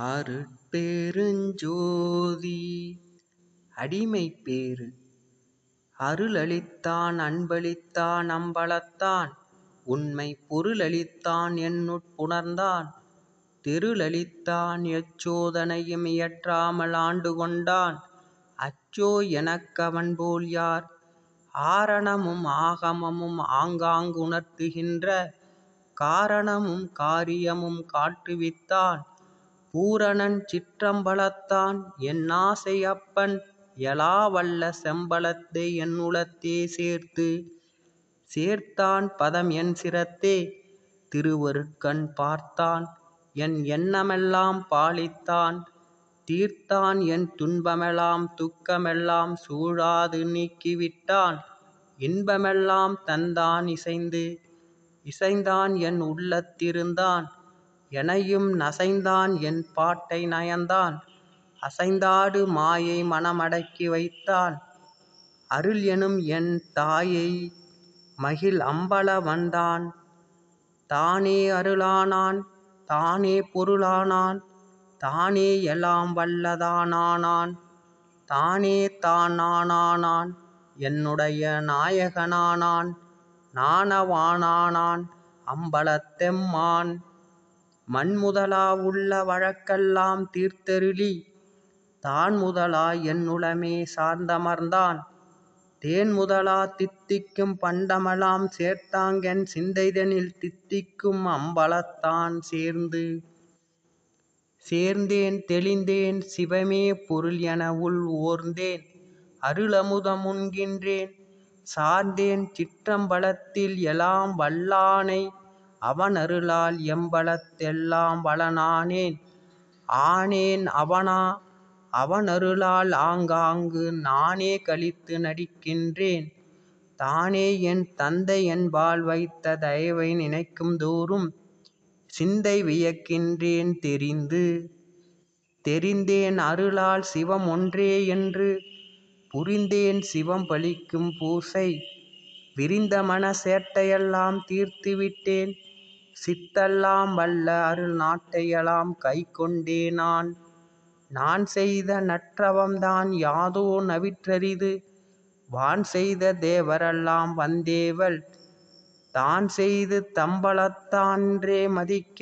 அருட்பெருஞ்சோதி பேரு அருளளித்தான் அன்பளித்தான் அம்பலத்தான். உண்மை பொருளளித்தான் என்னுட்புணர்ந்தான் தெருளளித்தான் எச்சோதனையும் இயற்றாமல் ஆண்டு கொண்டான். அச்சோ எனக்கவன்போல் யார்? ஆரணமும் ஆகமமும் ஆங்காங்குணர்த்துகின்ற காரணமும் காரியமும் காட்டுவித்தான் பூரணன் சிற்றம்பலத்தான் என்னாசை அப்பன். எழாவல்ல செம்பலத்தை என்னுளத்தே சேர்த்து. சேர்த்தான் பதம் என் சிரத்தே. திருவருட்கண் பார்த்தான் என் எண்ணமெல்லாம் பாலித்தான். தீர்த்தான் என் துன்பமெல்லாம் துக்கமெல்லாம் சூழாது நீக்கிவிட்டான். இன்பமெல்லாம் தந்தான் இசைந்து. இசைந்தான் என் உள்ளத்திருந்தான். எனையும் நசைந்தான் என் பாட்டை நயந்தான். அசைந்தாடு மாயை மனமடக்கி வைத்தான். அருள் எனும் என் தாயை மகிழ் அம்பல வந்தான். தானே அருளானான் தானே பொருளானான் தானே எல்லாம் வல்லதானானான் தானே தானானானான் என்னுடைய நாயகனானான் நாணவானானான் அம்பலத்தெம்மான். மண்முதலா உள்ள வழக்கெல்லாம் தீர்த்தருளி. தான்முதலா என்னுளமே சார்ந்தமர்ந்தான். தேன்முதலா தித்திக்கும் பண்டமலாம் சேர்த்தாங்கென் சிந்தைதனில் தித்திக்கும் அம்பலத்தான் சேர்ந்து. சேர்ந்தேன் தெளிந்தேன் சிவமே பொருள் என உள் ஓர்ந்தேன். அருளமுதம் உண்கின்றேன் சார்ந்தேன் சிற்றம்பலத்தில் எலாம் வல்லானை அவனருளால் எம்பலத்தெல்லாம் வளனானேன். ஆனேன் அவனா அவனருளால் ஆங்காங்கு நானே களித்து நடிக்கின்றேன். தானே என் தந்தை என்பால் வைத்த தயவை நினைக்கும் தோறும் சிந்தை வியக்கின்றேன் தெரிந்து. தெரிந்தேன் அருளால் சிவம் ஒன்றே என்று புரிந்தேன் சிவம் பலிக்கும் பூசை. விரிந்த மன சேட்டையெல்லாம் தீர்த்துவிட்டேன். சித்தெல்லாம் வல்ல அருள் நாட்டையெல்லாம் கை கொண்டே நான். நான் செய்த நற்றவம்தான் யாதோ நவிற்றரிது. வான் செய்த தேவரெல்லாம் வந்தேவல் தான் செய்து தம்பலத்தான்றே மதிக்க.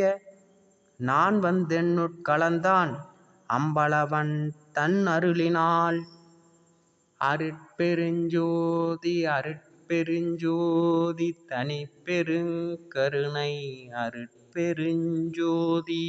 நான் வந்தென்னுட்கலந்தான் அம்பளவன் தன் அருளினால். அருட்பெருஞ்சோதி அருட் அருட்பெருஞ்சோதி தனிப்பெருங்கருணை அருட்பெருஞ்சோதி.